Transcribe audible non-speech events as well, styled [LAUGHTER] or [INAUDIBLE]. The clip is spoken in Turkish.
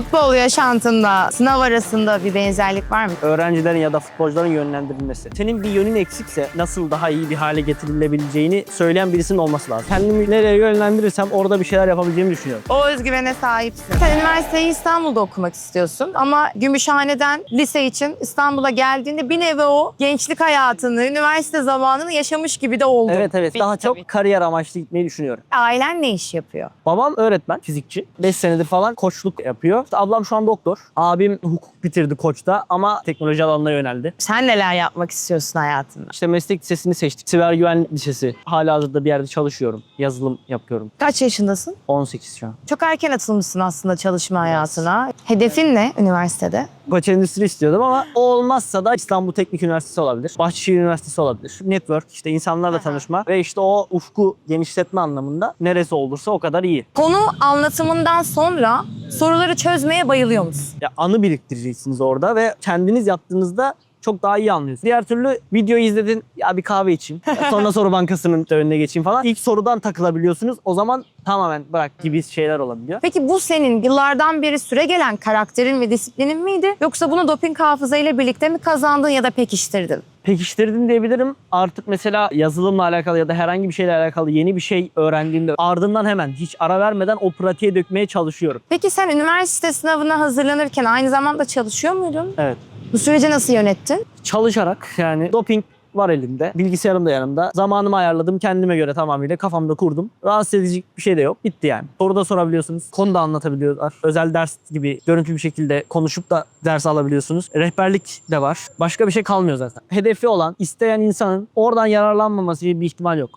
Futbol yaşantında sınav arasında bir benzerlik var mı? Öğrencilerin ya da futbolcuların yönlendirilmesi. Senin bir yönün eksikse nasıl daha iyi bir hale getirilebileceğini söyleyen birisinin olması lazım. Kendimi nereye yönlendirirsem orada bir şeyler yapabileceğimi düşünüyorum. O özgüvene sahipsin. Sen üniversiteyi İstanbul'da okumak istiyorsun ama Gümüşhane'den lise için İstanbul'a geldiğinde bir nevi o gençlik hayatını, üniversite zamanını yaşamış gibi de oldun. Evet evet daha Tabii. çok kariyer amaçlı gitmeyi düşünüyorum. Ailen ne iş yapıyor? Babam öğretmen, fizikçi. 5 senedir falan koçluk yapıyor. İşte ablam şu an doktor. Abim hukuk bitirdi koçta ama teknoloji alanına yöneldi. Sen neler yapmak istiyorsun hayatında? İşte meslek lisesini seçtik. Siber güvenlik lisesi. Hala hazırda bir yerde çalışıyorum. Yazılım yapıyorum. Kaç yaşındasın? 18 şu an. Çok erken atılmışsın aslında çalışma hayatına. Hedefin ne üniversitede? Koç endüstri istiyordum ama o olmazsa da İstanbul Teknik Üniversitesi olabilir. Bahçeşehir Üniversitesi olabilir. Network işte insanlarla Aha. tanışma ve işte o ufku genişletme anlamında neresi olursa o kadar iyi. Konu anlatımından sonra soruları çözmeye bayılıyor musun? Ya anı biriktireceksiniz orada ve kendiniz yaptığınızda çok daha iyi anlıyorsunuz. Diğer türlü videoyu izledin ya bir kahve içeyim. [LAUGHS] Sonra soru bankasının da önüne geçeyim falan. İlk sorudan takılabiliyorsunuz. O zaman tamamen bırak gibi şeyler olabiliyor. Peki bu senin yıllardan beri süre gelen karakterin ve disiplinin miydi? Yoksa bunu doping hafızayla birlikte mi kazandın ya da pekiştirdin? Pekiştirdim diyebilirim. Artık mesela yazılımla alakalı ya da herhangi bir şeyle alakalı yeni bir şey öğrendiğimde ardından hemen hiç ara vermeden o pratiğe dökmeye çalışıyorum. Peki sen üniversite sınavına hazırlanırken aynı zamanda çalışıyor muydun? Evet. Bu süreci nasıl yönettin? Çalışarak yani doping var elimde. Bilgisayarım da yanımda. Zamanımı ayarladım kendime göre tamamıyla kafamda kurdum. Rahatsız edici bir şey de yok. Bitti yani. Soru da sorabiliyorsunuz. Konu da anlatabiliyorlar. Özel ders gibi görüntülü bir şekilde konuşup da ders alabiliyorsunuz. Rehberlik de var. Başka bir şey kalmıyor zaten. Hedefi olan, isteyen insanın oradan yararlanmaması gibi bir ihtimal yok.